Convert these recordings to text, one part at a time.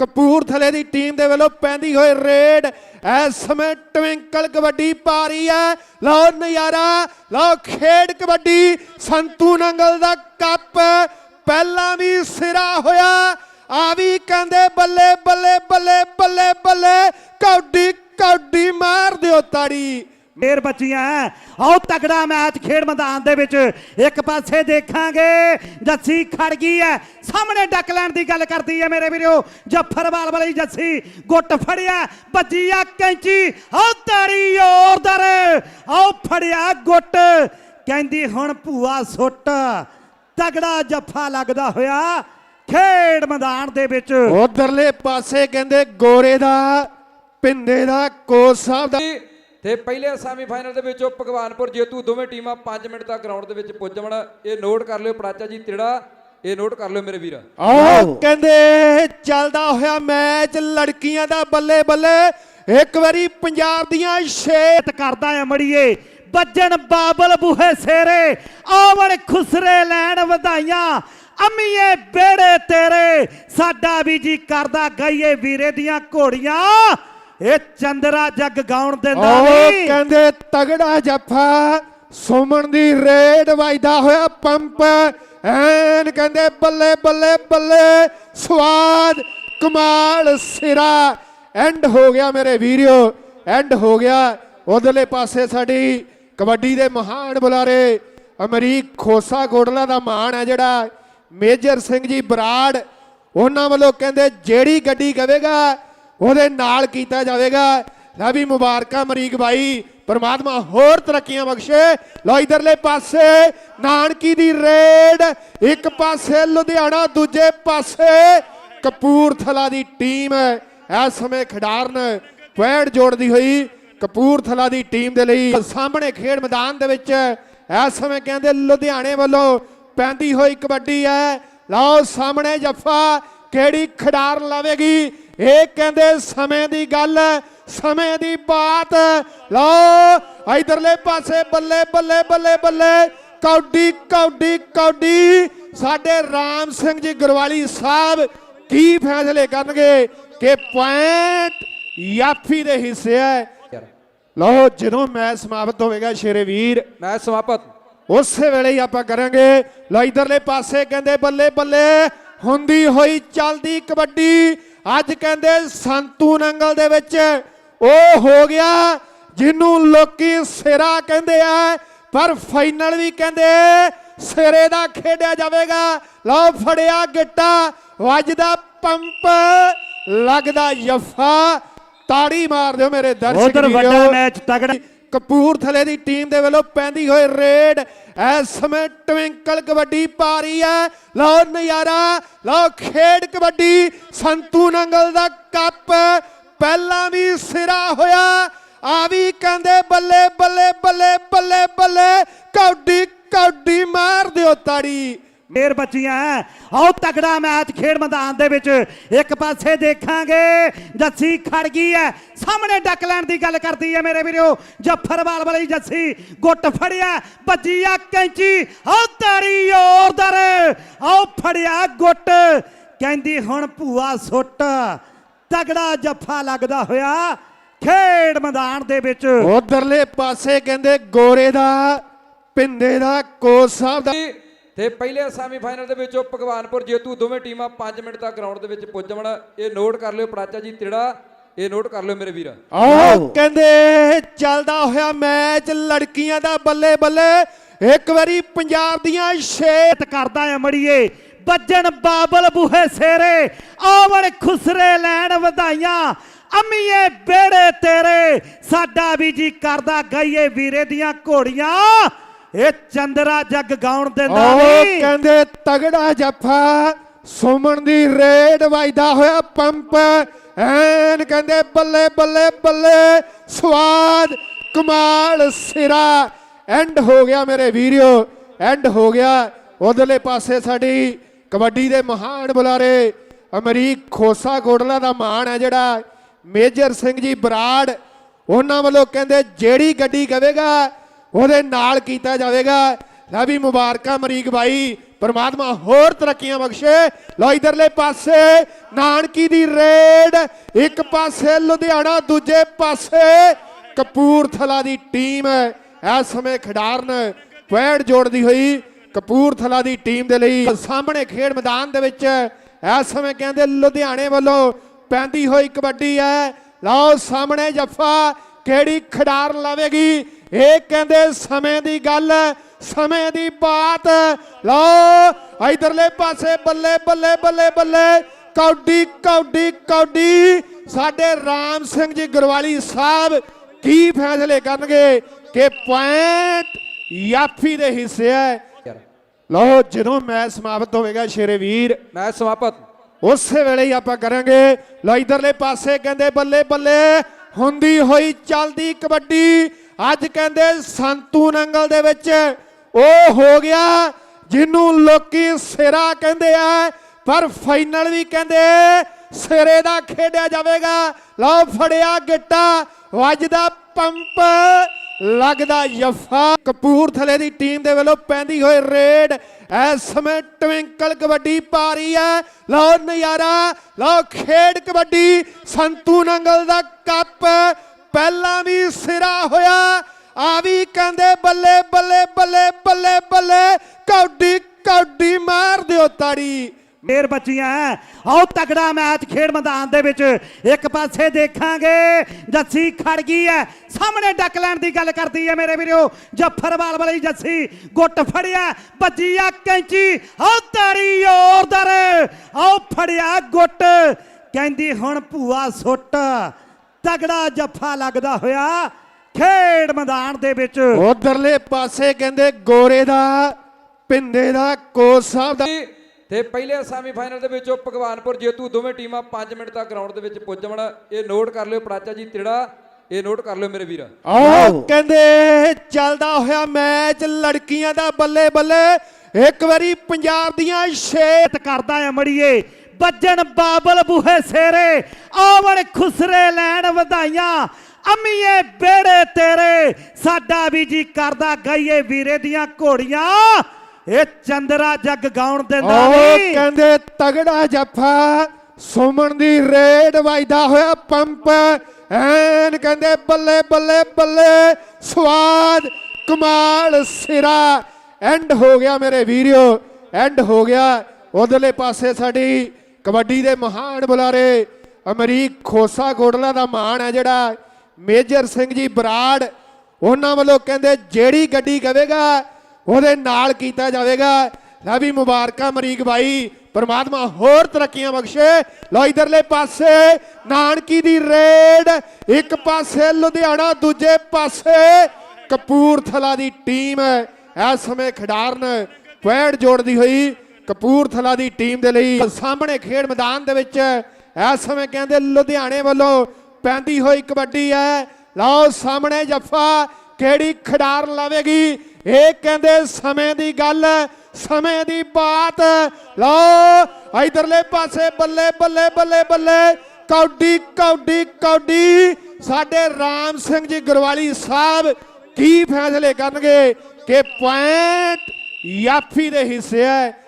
ਕਪੂਰਥਲੇ ਦੀ ਟੀਮ ਦੇ ਵੱਲੋਂ ਪੈਂਦੀ ਹੋਈ ਰੇਡ। ਇਸ ਸਮੇਂ ਟਵਿੰਕਲ ਕਬੱਡੀ ਪਾ ਰਹੀ ਹੈ। ਲਓ ਨਜ਼ਾਰਾ, ਲਓ ਖੇਡ ਕਬੱਡੀ। ਸੰਤੂ ਨੰਗਲ ਦਾ ਕੱਪ ਪਹਿਲਾਂ ਵੀ ਸਿਰਾ ਹੋਇਆ। ਆ ਵੀ ਕਹਿੰਦੇ ਬੱਲੇ ਬੱਲੇ ਬੱਲੇ ਬੱਲੇ ਬੱਲੇ। ਕੌਡੀ ਕੌਡੀ ਮਾਰ ਦਿਓ ਤਾੜੀ। ਫੇਰ ਬੱਚੀਆਂ, ਆਓ ਤਗੜਾ ਮੈਚ ਖੇਡ ਮੈਦਾਨ ਦੇ ਵਿੱਚ। ਇੱਕ ਪਾਸੇ ਦੇਖਾਂਗੇ, ਜੱਸੀ ਖੜ ਗਈ ਹੈ। ਸਾਹਮਣੇ ਡੱਕ ਲੈਣ ਦੀ ਗੱਲ ਕਰਦੀ ਹੈ ਮੇਰੇ ਵੀਰੋ, ਜੱਫਰਵਾਲ ਵਾਲੀ ਜੱਸੀ। ਗੁੱਟ ਫੜਿਆ ਵੱਜੀ ਆ ਕੈਂਚੀ। ਆਓ ਤਾੜੀ ਜ਼ੋਰਦਾਰ ਆਓ ਫੜਿਆ ਗੁੱਟ। ਕਹਿੰਦੀ ਹੁਣ ਭੂਆ ਸੁੱਟ। ਤਗੜਾ ਜੱਫਾ ਲੱਗਦਾ ਹੋਇਆ ਖੇਡ ਮੈਦਾਨ ਦੇ ਵਿੱਚ। ਉਧਰਲੇ ਪਾਸੇ ਕਹਿੰਦੇ ਗੋਰੇ ਦਾ ਪਿੰਦੇ ਦਾ, ਕੋਚ ਸਾਹਿਬ ਦਾ। ਤੇ ਪਹਿਲੇ ਸੈਮੀਫਾਈਨਲ ਦੇ ਵਿੱਚ ਉਹ ਭਗਵਾਨਪੁਰ ਜੇਤੂ ਦੋਵੇਂ ਟੀਮਾਂ 5 ਮਿੰਟ ਤੱਕ ਗਰਾਊਂਡ ਦੇ ਵਿੱਚ ਪੁੱਜ ਜਾਵਣ। ਇਹ ਨੋਟ ਕਰ ਲਿਓ ਪਰਾਚਾ ਜੀ ਤਿੜਾ ਇਹ ਨੋਟ ਕਰ ਲਿਓ ਮੇਰੇ ਵੀਰ। ਆਹ। ਕਹਿੰਦੇ ਚੱਲਦਾ ਹੋਇਆ ਮੈਚ ਲੜਕੀਆਂ ਦਾ ਬੱਲੇ ਬੱਲੇ। ਇੱਕ ਵਾਰੀ ਪੰਜਾਬ ਦੀਆਂ ਛੇ ਮਿਹਨਤ ਕਰਦਾ ਹੈ ਮੜੀਏ। ਵੱਜਣ ਬਾਬਲ ਬੂਹੇ ਸੇਰੇ ਆਵਣ ਖੁਸਰੇ ਲੈਣ ਵਧਾਈਆਂ। ਅੰਮੀਏ ਬੇੜੇ ਤੇਰੇ ਸਾਡਾ ਵੀ ਜੀ ਕਰਦਾ ਗਈਏ ਵੀਰੇ ਦੀਆਂ ਘੋੜੀਆਂ। ਇਹ ਚੰਦਰਾ ਜੱਗ ਗਾਉਣ ਦਿੰਦਾ ਉਹ ਨਹੀਂ ਕਹਿੰਦੇ ਤਗੜਾ ਜੱਫਾ ਸੁਮਨ ਦੀ ਰੇਡ ਵੱਜਦਾ ਹੋਇਆ ਪੰਪ। ਐਨ ਕਹਿੰਦੇ ਬੱਲੇ ਬੱਲੇ ਬੱਲੇ ਸਵਾਦ ਕਮਾਲ ਸਿਰਾ। ਐਂਡ ਹੋ ਗਿਆ ਮੇਰੇ ਵੀਰਿਓ ਐਂਡ ਹੋ ਗਿਆ। ਉਧਰਲੇ ਪਾਸੇ ਸਾਡੀ ਕਬੱਡੀ ਦੇ ਮਹਾਨ ਬੁਲਾਰੇ ਅਮਰੀਕ ਖੋਸਾ ਗੋਡਲਾ ਦਾ ਮਾਣ ਹੈ ਜਿਹੜਾ। ਮੇਜਰ ਸਿੰਘ ਜੀ ਬਰਾੜ ਉਹਨਾਂ ਵੱਲੋਂ ਕਹਿੰਦੇ ਜਿਹੜੀ ਗੱਡੀ ਕਵੇਗਾ ਉਹਦੇ ਨਾਲ ਕੀਤਾ ਜਾਵੇਗਾ। ਲੈ ਮੁਬਾਰਕਾਂ, ਮਰੀਕ ਭਾਈ ਪਰਮਾਤਮਾ ਹੋਰ ਤਰੱਕੀਆਂ ਬਖਸ਼ੇ। ਲੋ ਇਧਰਲੇ ਪਾਸੇ, ਨਾਨਕੀ ਦੀ ਰੇਡ, ਇੱਕ ਪਾਸੇ ਲੁਧਿਆਣਾ, ਦੂਜੇ ਪਾਸੇ ਕਪੂਰਥਲਾ ਦੀ ਟੀਮ ਇਸ ਸਮੇਂ ਖਿਡਾਰਨ ਪੁਆਇੰਟ ਜੋੜਦੀ ਹੋਈ ਕਪੂਰਥਲਾ ਦੀ ਟੀਮ ਦੇ ਲਈ। ਸਾਹਮਣੇ ਖੇਡ ਮੈਦਾਨ ਦੇ ਵਿੱਚ ਇਸ ਸਮੇਂ ਕਹਿੰਦੇ ਲੁਧਿਆਣੇ ਵੱਲੋਂ ਪੈਂਦੀ ਹੋਈ ਕਬੱਡੀ ਹੈ ਲਓ ਸਾਹਮਣੇ ਜੱਫਾ, ਕਿਹੜੀ ਖਿਡਾਰਨ ਲਾਵੇਗੀ? ਇਹ ਕਹਿੰਦੇ ਸਮੇਂ ਦੀ ਗੱਲ ਸਮੇਂ ਦੀ ਬਾਤ। ਲਓ ਇਧਰਲੇ ਪਾਸੇ ਬੱਲੇ ਬੱਲੇ ਬੱਲੇ ਬੱਲੇ। ਕੌਡੀ ਕੌਡੀ ਕੌਡੀ। ਸਾਡੇ ਰਾਮ ਸਿੰਘ ਜੀ ਗੁਰਵਾਲੀ ਸਾਹਿਬ ਕੀ ਫੈਸਲੇ ਕਰਨਗੇ ਕਿ ਪੁਆਇੰਟ ਯਾਫੀ ਦੇ ਹਿੱਸੇ ਹੈ? ਲਓ ਜਦੋਂ ਮੈਚ ਸਮਾਪਤ ਹੋਵੇਗਾ ਸ਼ੇਰੇ ਵੀਰ ਮੈਚ ਸਮਾਪਤ। ਉਸੇ ਵੇਲੇ ਹੀ ਆਪਾਂ ਕਰਾਂਗੇ। ਲੋ ਇਧਰਲੇ ਪਾਸੇ ਕਹਿੰਦੇ ਬੱਲੇ ਬੱਲੇ। ਹੁੰਦੀ ਹੋਈ ਚੱਲਦੀ ਕਬੱਡੀ। ਅੱਜ ਕਹਿੰਦੇ ਸੰਤੂ ਨੰਗਲ ਦੇ ਵਿੱਚ ਉਹ ਹੋ ਗਿਆ ਜਿਹਨੂੰ ਲੋਕੀ ਸਿਰਾ ਕਹਿੰਦੇ ਆ ਪਰ ਫਾਈਨਲ ਵੀ ਕਹਿੰਦੇ ਸਿਰੇ ਦਾ ਖੇਡਿਆ ਜਾਵੇਗਾ ਲਓ ਫੜਿਆ ਗਿੱਟਾ ਵੱਜਦਾ ਪੰਪ ਲੱਗਦਾ ਯਫਾ ਤਾੜੀ ਮਾਰ ਦਿਓ ਮੇਰੇ ਦਰਸ਼ਕ ਉਧਰ ਵੱਡਾ ਵੀਰੋ। ਮੈਚ ਤਗੜਾ ਕਪੂਰਥਲੇ ਦੀ ਟੀਮ ਦੇ ਵੱਲੋਂ ਪੈਂਦੀ ਹੋਈ ਰੇਡ। ਇਸ ਸਮੇਂ ਟਵਿੰਕਲ ਕਬੱਡੀ ਪਾ ਰਹੀ ਹੈ। ਲਓ ਨਜ਼ਾਰਾ, ਲਓ ਖੇਡ ਕਬੱਡੀ। ਸੰਤੂ ਨੰਗਲ ਦਾ ਕੱਪ ਪਹਿਲਾਂ ਵੀ ਸਿਰਾ ਹੋਇਆ। ਆ ਵੀ ਕਹਿੰਦੇ ਬੱਲੇ ਬੱਲੇ ਬੱਲੇ ਬੱਲੇ ਬੱਲੇ। ਕੌਡੀ ਕੌਡੀ ਮਾਰ ਦਿਓ ਤਾੜੀ। ਮੇਰ ਬੱਚੀਆਂ, ਆਓ ਤਗੜਾ ਮੈਚ ਖੇਡ ਮੈਦਾਨ ਦੇ ਵਿੱਚ। ਇੱਕ ਪਾਸੇ ਦੇਖਾਂਗੇ, ਜੱਸੀ ਖੜ ਗਈ ਹੈ। ਸਾਹਮਣੇ ਡੱਕ ਲੈਣ ਦੀ ਗੱਲ ਕਰਦੀ ਹੈ ਮੇਰੇ ਵੀਰੋ, ਜੱਫਰਵਾਲ ਵਾਲੀ ਜੱਸੀ ਗੁੱਟ ਫੜਿਆ ਵੱਜੀ ਆ ਕੈਂਚੀ, ਆਓ ਤਾੜੀ ਜ਼ੋਰਦਾਰ ਆਓ ਫੜਿਆ ਗੁੱਟ। ਕਹਿੰਦੀ ਹੁਣ ਭੂਆ ਸੁੱਟ। ਤਗੜਾ ਜੱਫਾ ਲੱਗਦਾ ਹੋਇਆ ਖੇਡ ਮੈਦਾਨ ਦੇ ਵਿੱਚ। ਉਧਰਲੇ ਪਾਸੇ ਕਹਿੰਦੇ ਗੋਰੇ ਦਾ ਪਿੰਦੇ ਦਾ, ਕੋਚ ਸਾਹਿਬ ਦਾ। ਤੇ ਪਹਿਲੇ ਸੈਮੀਫਾਈਨਲ ਦੇ ਵਿੱਚ ਉਹ ਭਗਵਾਨਪੁਰ ਜੇਤੂ ਦੋਵੇਂ ਟੀਮਾਂ 5 ਮਿੰਟ ਤੱਕ ਗਰਾਊਂਡ ਦੇ ਵਿੱਚ ਪੁੱਜ ਜਾਵਣ। ਇਹ ਨੋਟ ਕਰ ਲਿਓ ਪਰਾਚਾ ਜੀ ਤਿੜਾ ਇਹ ਨੋਟ ਕਰ ਲਿਓ ਮੇਰੇ ਵੀਰ। ਆਹ ਕਹਿੰਦੇ ਚੱਲਦਾ ਹੋਇਆ ਮੈਚ ਲੜਕੀਆਂ ਦਾ ਬੱਲੇ ਬੱਲੇ। ਇੱਕ ਵਾਰੀ ਪੰਜਾਬ ਦੀਆਂ ਛੇ ਮਿਹਨਤ ਕਰਦਾ ਹੈ ਮੜੀਏ। ਵੱਜਣ ਬਾਬਲ ਬੂਹੇ ਸੇਰੇ ਆਵਣ ਖੁਸਰੇ ਲੈਣ ਵਧਾਈਆਂ। ਅੰਮੀਏ ਬੇੜੇ ਤੇਰੇ ਸਾਡਾ ਵੀ ਜੀ ਕਰਦਾ ਗਈਏ ਵੀਰੇ ਦੀਆਂ ਘੋੜੀਆਂ। ਇਹ ਚੰਦਰਾ ਜੱਗ ਗਾਉਣ ਦਿੰਦਾ ਉਹ ਨਹੀਂ ਕਹਿੰਦੇ ਤਗੜਾ ਜੱਫਾ ਸੁਮਨ ਦੀ ਰੇਡ ਵੱਜਦਾ ਹੋਇਆ ਪੰਪ। ਐਨ ਕਹਿੰਦੇ ਬੱਲੇ ਬੱਲੇ ਬੱਲੇ ਸਵਾਦ ਕਮਾਲ ਸਿਰਾ। ਐਂਡ ਹੋ ਗਿਆ ਮੇਰੇ ਵੀਰਿਓ ਐਂਡ ਹੋ ਗਿਆ। ਉਧਰਲੇ ਪਾਸੇ ਸਾਡੀ ਕਬੱਡੀ ਦੇ ਮਹਾਨ ਬੁਲਾਰੇ ਅਮਰੀਕ ਖੋਸਾ ਗੋਡਲਾ ਦਾ ਮਾਣ ਹੈ ਜਿਹੜਾ। ਮੇਜਰ ਸਿੰਘ ਜੀ ਬਰਾੜ ਉਹਨਾਂ ਵੱਲੋਂ ਕਹਿੰਦੇ ਜਿਹੜੀ ਗੱਡੀ ਕਵੇਗਾ ਉਹਦੇ ਨਾਲ ਕੀਤਾ ਜਾਵੇਗਾ। ਲੈ ਵੀ ਮੁਬਾਰਕਾਂ ਮਰੀਕ ਬਾਈ, ਪਰਮਾਤਮਾ ਹੋਰ ਤਰੱਕੀਆਂ ਬਖਸ਼ੇ। ਲੋ ਇਧਰਲੇ ਪਾਸੇ, ਨਾਨਕੀ ਦੀ ਰੇਡ, ਇੱਕ ਪਾਸੇ ਲੁਧਿਆਣਾ, ਦੂਜੇ ਪਾਸੇ ਕਪੂਰਥਲਾ ਦੀ ਟੀਮ ਇਸ ਸਮੇਂ ਖਿਡਾਰਨ ਪੁਆਇੰਟ ਜੋੜਦੀ ਹੋਈ ਕਪੂਰਥਲਾ ਦੀ ਟੀਮ ਦੇ ਲਈ ਸਾਹਮਣੇ ਖੇਡ ਮੈਦਾਨ ਦੇ ਵਿੱਚ ਇਸ ਸਮੇਂ ਕਹਿੰਦੇ ਲੁਧਿਆਣੇ ਵੱਲੋਂ ਪੈਂਦੀ ਹੋਈ ਕਬੱਡੀ ਹੈ ਲਓ ਸਾਹਮਣੇ ਜੱਫਾ, ਕਿਹੜੀ ਖਿਡਾਰਨ ਲਾਵੇਗੀ? ਇਹ ਕਹਿੰਦੇ ਸਮੇਂ ਦੀ ਗੱਲ ਸਮੇਂ ਦੀ ਬਾਤ। ਲਓ ਇਧਰਲੇ ਪਾਸੇ ਬੱਲੇ ਬੱਲੇ ਬੱਲੇ ਬੱਲੇ। ਕੌਡੀ ਕੌਡੀ ਕੌਡੀ। ਸਾਡੇ ਰਾਮ ਸਿੰਘ ਜੀ ਗੁਰਵਾਲੀ ਸਾਹਿਬ ਕੀ ਫੈਸਲੇ ਕਰਨਗੇ ਕਿ ਪੁਆਇੰਟ ਯਾਫੀ ਦੇ ਹਿੱਸੇ ਹੈ? ਲਓ ਜਦੋਂ ਮੈਚ ਸਮਾਪਤ ਹੋਵੇਗਾ ਸ਼ੇਰੇ ਵੀਰ ਮੈਚ ਸਮਾਪਤ। ਉਸੇ ਵੇਲੇ ਹੀ ਆਪਾਂ ਕਰਾਂਗੇ। ਲੋ ਇਧਰਲੇ ਪਾਸੇ ਕਹਿੰਦੇ ਬੱਲੇ ਬੱਲੇ। ਹੁੰਦੀ ਹੋਈ ਚੱਲਦੀ ਕਬੱਡੀ। ਅੱਜ ਕਹਿੰਦੇ ਸੰਤੂ ਨੰਗਲ ਦੇ ਵਿੱਚ ਉਹ ਹੋ ਗਿਆ ਜਿਹਨੂੰ ਲੋਕੀ ਸਿਰਾ ਕਹਿੰਦੇ ਆ, ਪਰ ਫਾਈਨਲ ਵੀ ਕਹਿੰਦੇ ਸਿਰੇ ਦਾ ਖੇਡਿਆ ਜਾਵੇਗਾ। ਲਓ ਫੜਿਆ ਗਿੱਟਾ ਵੱਜਦਾ ਪੰਪ, ਲੱਗਦਾ ਯਫਾ ਕਪੂਰਥਲੇ ਦੀ ਟੀਮ ਦੇ ਵੱਲੋਂ ਪੈਂਦੀ ਹੋਈ ਰੇਡ। ਇਸ ਸਮੇਂ ਟਵਿੰਕਲ ਕਬੱਡੀ ਪਾ ਰਹੀ ਹੈ ਲਓ ਨਜ਼ਾਰਾ, ਲਓ ਖੇਡ ਕਬੱਡੀ, ਸੰਤੂ ਨੰਗਲ ਦਾ ਕੱਪ। ਪਹਿਲਾਂ ਵੀ ਸਿਰਾ ਹੋਇਆ, ਆ ਵੀ ਕਹਿੰਦੇ ਬੱਲੇ ਬੱਲੇ ਬੱਲੇ ਬੱਲੇ ਬੱਲੇ, ਕੌਡੀ ਕੌਡੀ ਮਾਰ ਦਿਓ ਤਾੜੀ। ਮੇਰ ਬੱਚੀਆਂ, ਆਓ ਤਗੜਾ ਮੈਚ ਖੇਡ ਮੈਦਾਨ ਦੇ ਵਿੱਚ। ਇੱਕ ਪਾਸੇ ਦੇਖਾਂਗੇ, ਜੱਸੀ ਖੜ ਗਈ ਹੈ। ਸਾਹਮਣੇ ਡੱਕ ਲੈਣ ਦੀ ਗੱਲ ਕਰਦੀ ਹੈ ਮੇਰੇ ਵੀਰੋ। ਜੱਫਰਵਾਲ ਵਾਲੀ ਜੱਸੀ ਗੁੱਟ ਫੜਿਆ, ਭੱਜੀ ਆ ਕੈਂਚੀ। ਆਓ ਤਾੜੀ ਔਰ ਦਰ ਆਓ ਫੜਿਆ ਗੁੱਟ। ਕਹਿੰਦੀ ਹੁਣ ਭੂਆ ਸੁੱਟ। ਤਗੜਾ ਜੱਫਾ ਲੱਗਦਾ ਹੋਇਆ ਖੇਡ ਮੈਦਾਨ ਦੇ ਵਿੱਚ। ਉਧਰਲੇ ਪਾਸੇ ਕਹਿੰਦੇ ਗੋਰੇ ਦਾ ਪਿੰਦੇ ਦਾ ਕੋਚ ਸਾਹਿਬ ਦਾ। ਤੇ ਪਹਿਲੇ ਸੈਮੀਫਾਈਨਲ ਦੇ ਵਿੱਚ ਉਹ ਭਗਵਾਨਪੁਰ ਜੇਤੂ ਦੋਵੇਂ ਟੀਮਾਂ 5 ਮਿੰਟ ਤੱਕ ਗਰਾਊਂਡ ਦੇ ਵਿੱਚ ਪੁੱਜ ਜਾਵਣ ਇਹ ਨੋਟ ਕਰ ਲਿਓ ਪ੍ਰਾਚਾ ਜੀ ਤਿੜਾ ਇਹ ਨੋਟ ਕਰ ਲਿਓ ਮੇਰੇ ਵੀਰ। ਆਹ ਕਹਿੰਦੇ ਚੱਲਦਾ ਹੋਇਆ ਮੈਚ ਲੜਕੀਆਂ ਦਾ ਬੱਲੇ ਬੱਲੇ ਇੱਕ ਵਾਰੀ ਪੰਜਾਬ ਦੀਆਂ ਖੇਤ ਕਰਦਾ ਐ ਮੜੀਏ ਵੱਜਣ ਬਾਬਲ ਬੂਹੇ ਸੇਰੇ ਆਵਣ ਖੁਸਰੇ ਲੈਣ ਵਧਾਈਆਂ। ਅੰਮੀਏ ਬੇੜੇ ਤੇਰੇ ਸਾਡਾ ਵੀ ਜੀ ਕਰਦਾ ਗਾਈਏ ਵੀਰੇ ਦੀਆਂ ਘੋੜੀਆਂ। ਇਹ ਚੰਦਰਾ ਜੱਗ ਗਾਉਣ ਦਿੰਦਾ ਉਹ ਨਹੀਂ ਕਹਿੰਦੇ ਤਗੜਾ ਜੱਫਾ ਸੁਮਨ ਦੀ ਰੇਡ ਵੱਜਦਾ ਹੋਇਆ ਪੰਪ। ਐਨ ਕਹਿੰਦੇ ਬੱਲੇ ਬੱਲੇ ਬੱਲੇ ਸਵਾਦ ਕਮਾਲ ਸਿਰਾ। ਐਂਡ ਹੋ ਗਿਆ ਮੇਰੇ ਵੀਰਿਓ ਐਂਡ ਹੋ ਗਿਆ। ਉਧਰਲੇ ਪਾਸੇ ਸਾਡੀ ਕਬੱਡੀ ਦੇ ਮਹਾਨ ਬੁਲਾਰੇ, ਅਮਰੀਕ ਖੋਸਾ ਗੋਡਲਾ ਦਾ ਮਾਣ ਹੈ ਜਿਹੜਾ। ਮੇਜਰ ਸਿੰਘ ਜੀ ਬਰਾੜ, ਉਹਨਾਂ ਵੱਲੋਂ ਕਹਿੰਦੇ ਜਿਹੜੀ ਗੱਡੀ ਕਵੇਗਾ, ਉਹਦੇ ਨਾਲ ਕੀਤਾ ਜਾਵੇਗਾ। ਲੈ ਵੀ ਮੁਬਾਰਕਾਂ ਅਮਰੀਕ ਬਾਈ, ਪਰਮਾਤਮਾ ਹੋਰ ਤਰੱਕੀਆਂ ਬਖਸ਼ੇ। ਲੋ ਇਧਰਲੇ ਪਾਸੇ, ਨਾਨਕੀ ਦੀ ਰੇਡ, ਇੱਕ ਪਾਸੇ ਲੁਧਿਆਣਾ, ਦੂਜੇ ਪਾਸੇ ਕਪੂਰਥਲਾ ਦੀ ਟੀਮ। ਇਸ ਸਮੇਂ ਖਿਡਾਰਨ, ਪੁਆਇੰਟ ਜੋੜਦੀ ਹੋਈ ਕਪੂਰਥਲਾ ਦੀ ਟੀਮ ਦੇ ਲਈ ਸਾਹਮਣੇ ਖੇਡ ਮੈਦਾਨ ਦੇ ਵਿੱਚ ਇਸ ਸਮੇਂ ਕਹਿੰਦੇ ਲੁਧਿਆਣੇ ਵੱਲੋਂ ਪੈਂਦੀ ਹੋਈ ਕਬੱਡੀ ਹੈ। ਲਓ ਸਾਹਮਣੇ ਜੱਫਾ, ਕਿਹੜੀ ਖਿਡਾਰ ਲਾਵੇਗੀ? ਇਹ ਕਹਿੰਦੇ ਸਮੇਂ ਦੀ ਗੱਲ, ਸਮੇਂ ਦੀ ਬਾਤ। ਲਓ, ਇਧਰਲੇ ਪਾਸੇ ਬੱਲੇ ਬੱਲੇ ਬੱਲੇ ਬੱਲੇ। ਕੌਡੀ ਕੌਡੀ ਕੌਡੀ। ਸਾਡੇ ਰਾਮ ਸਿੰਘ ਜੀ ਗੁਰਵਾਲੀ ਸਾਹਿਬ ਕੀ ਫੈਸਲੇ ਕਰਨਗੇ ਕਿ ਪੁਆਇੰਟ ਯਾਫੀ ਦੇ ਹਿੱਸੇ ਹੈ।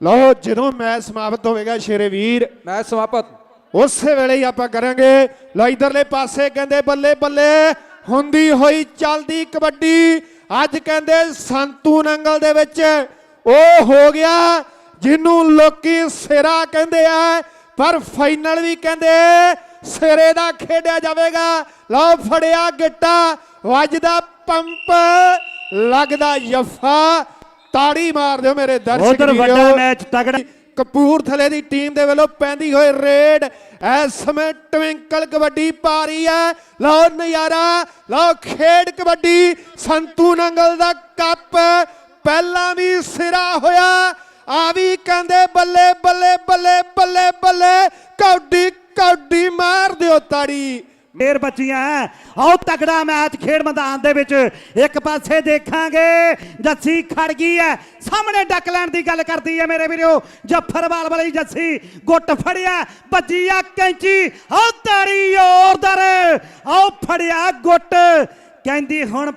ਲਓ ਜਦੋਂ ਮੈਚ ਸਮਾਪਤ ਹੋਵੇਗਾ ਸ਼ੇਰੇ ਵੀਰ ਮੈਚ ਸਮਾਪਤ। ਉਸੇ ਵੇਲੇ ਹੀ ਆਪਾਂ ਕਰਾਂਗੇ ਲੋ ਇਧਰਲੇ ਪਾਸੇ ਕਹਿੰਦੇ ਬੱਲੇ ਬੱਲੇ ਹੁੰਦੀ ਹੋਈ ਚੱਲਦੀ ਕਬੱਡੀ ਅੱਜ ਕਹਿੰਦੇ ਸੰਤੂ ਨੰਗਲ ਦੇ ਵਿੱਚ ਉਹ ਹੋ ਗਿਆ ਜਿਹਨੂੰ ਲੋਕੀ ਸਿਰਾ ਕਹਿੰਦੇ ਆ ਪਰ ਫਾਈਨਲ ਵੀ ਕਹਿੰਦੇ ਸਿਰੇ ਦਾ ਖੇਡਿਆ ਜਾਵੇਗਾ। ਲਓ ਫੜਿਆ ਗਿੱਟਾ ਵੱਜਦਾ ਪੰਪ ਲੱਗਦਾ ਯਫਾ ਤਾੜੀ ਮਾਰ ਦਿਓ ਮੇਰੇ ਦਰਸ਼ਕ ਉਧਰ ਵੱਡਾ। ਮੈਚ ਤਗੜਾ ਕਪੂਰਥਲੇ ਦੀ ਟੀਮ ਦੇ ਵੱਲੋਂ ਪੈਂਦੀ ਹੋਈ ਰੇਡ। ਇਸ ਸਮੇਂ ਟਵਿੰਕਲ ਕਬੱਡੀ ਪਾ ਰਹੀ ਹੈ। ਲਓ ਨਜ਼ਾਰਾ ਲਓ ਖੇਡ ਕਬੱਡੀ। ਸੰਤੂ ਨੰਗਲ ਦਾ ਕੱਪ। ਪਹਿਲਾਂ ਵੀ ਸਿਰਾ ਹੋਇਆ। ਆ ਵੀ ਕਹਿੰਦੇ ਬੱਲੇ ਬੱਲੇ ਬੱਲੇ ਬੱਲੇ ਬੱਲੇ। ਕੌਡੀ ਕੌਡੀ ਮਾਰ ਦਿਓ ਤਾੜੀ। ਮੇਰ ਬੱਚੀਆਂ ਆਓ ਤਗੜਾ ਮੈਚ ਖੇਡ ਮੈਦਾਨ ਦੇ ਵਿੱਚ। ਇੱਕ ਪਾਸੇ ਦੇਖਾਂਗੇ, ਜੱਸੀ ਖੜ ਗਈ ਹੈ ਸਾਹਮਣੇ ਡੱਕ ਲੈਣ ਦੀ ਗੱਲ ਕਰਦੀ ਹੈ ਮੇਰੇ ਵੀਰੋ। ਜੱਫਰਵਾਲ ਵਾਲੀ ਜੱਸੀ ਗੁੱਟ ਫੜਿਆ ਭੱਜੀ ਆ ਕੈਂਚੀ। ਆਓ ਤਰੀ ਔਰ ਦਰ। ਆਓ ਫੜਿਆ ਗੁੱਟ। ਕਹਿੰਦੀ ਹੁਣ